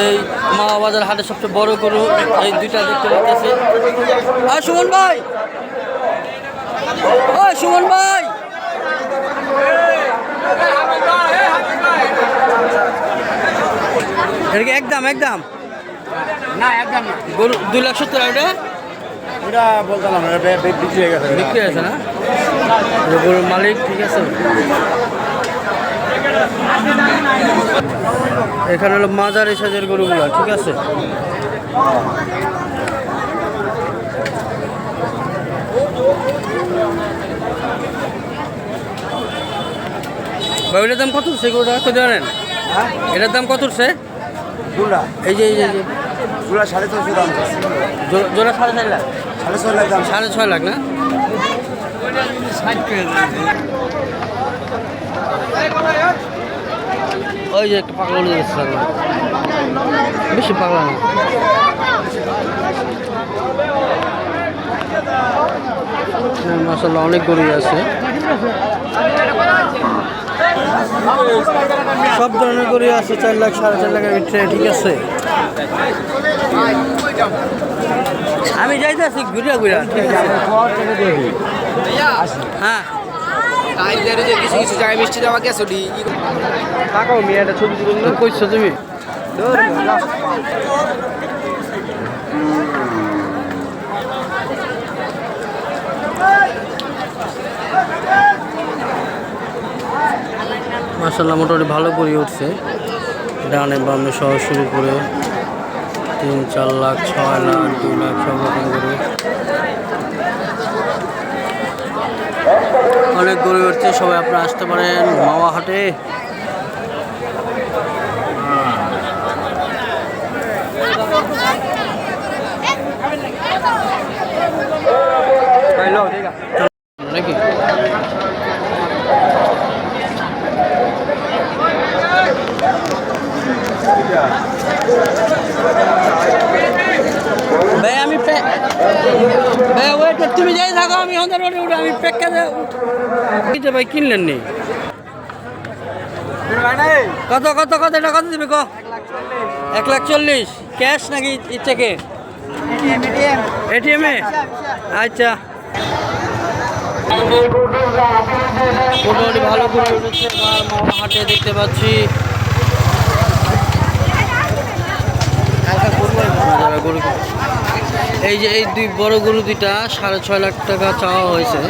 এই মাওয়া বাজার হাটে সবচেয়ে বড় গরু এই দুইটা দেখতে পাচ্ছি। আর সুমন ভাই! ও সুমন ভাই! একদম একদম? না একদম গরু দুই লাখ সত্তর এটা ওটা বলতাম বিক্রি হয়ে গেছে। বিক্রি আছে না? গরুর মালিক ঠিক আছে। এখানে হলো মাঝারি সাইজের গরুগুলো ঠিক আছে? ভাই ওটার দাম কত উঠছে গরুটা? কত জানেন? এটার দাম কত দুটা। এই যে এই যে এই সাড়ে ছশো দাম। জোড়া- জোড়া সাড়ে চার লাখ? সাড়ে ছয় লাখ দাম। সাড়ে ছয় লাখ না? বেশি পাগলা না। মাসাল্লাহ অনেক গরু আছে। সব ধরনের গরু আছে, চার লাখ, সাড়ে চার লাখের ভিতরে, ঠিক আছে? আমি যাইতেছি ঘুরে ঘুরে হ্যাঁ। কিছু কিছু জায়গায় মিষ্টি দেওয়া গেছে ওটি তাকাও মেয়েটা ছবি তুলে কইছো তুমি মাসাল্লাহ মোটামুটি ভালো করে উঠছে। ডানে বামে সহ শুরু করে তিন চার লাখ ছয় লাখ দু লাখ সব রকম করে। অনেক গরু উঠছে, সবাই আপনারা আসতে পারেন মাওয়া হাটে নাকি ভাই, আমি ভাই ওয়েট তুমি যাই রোডে উঠে আমি পেক্কা দিতে ভাই কিনলেন নি? কত কত কত এটা কত দিবে ক? এক লাখ চল্লিশ। ক্যাশ নাকি চেকে এটিএম আচ্ছা। মোটামুটি ভালো করে উঠেছে দেখতে পাচ্ছি। গরু- এই যে এই দুই বড় গরু দুইটা সাড়ে ছয় লাখ টাকা চাওয়া হয়েছে।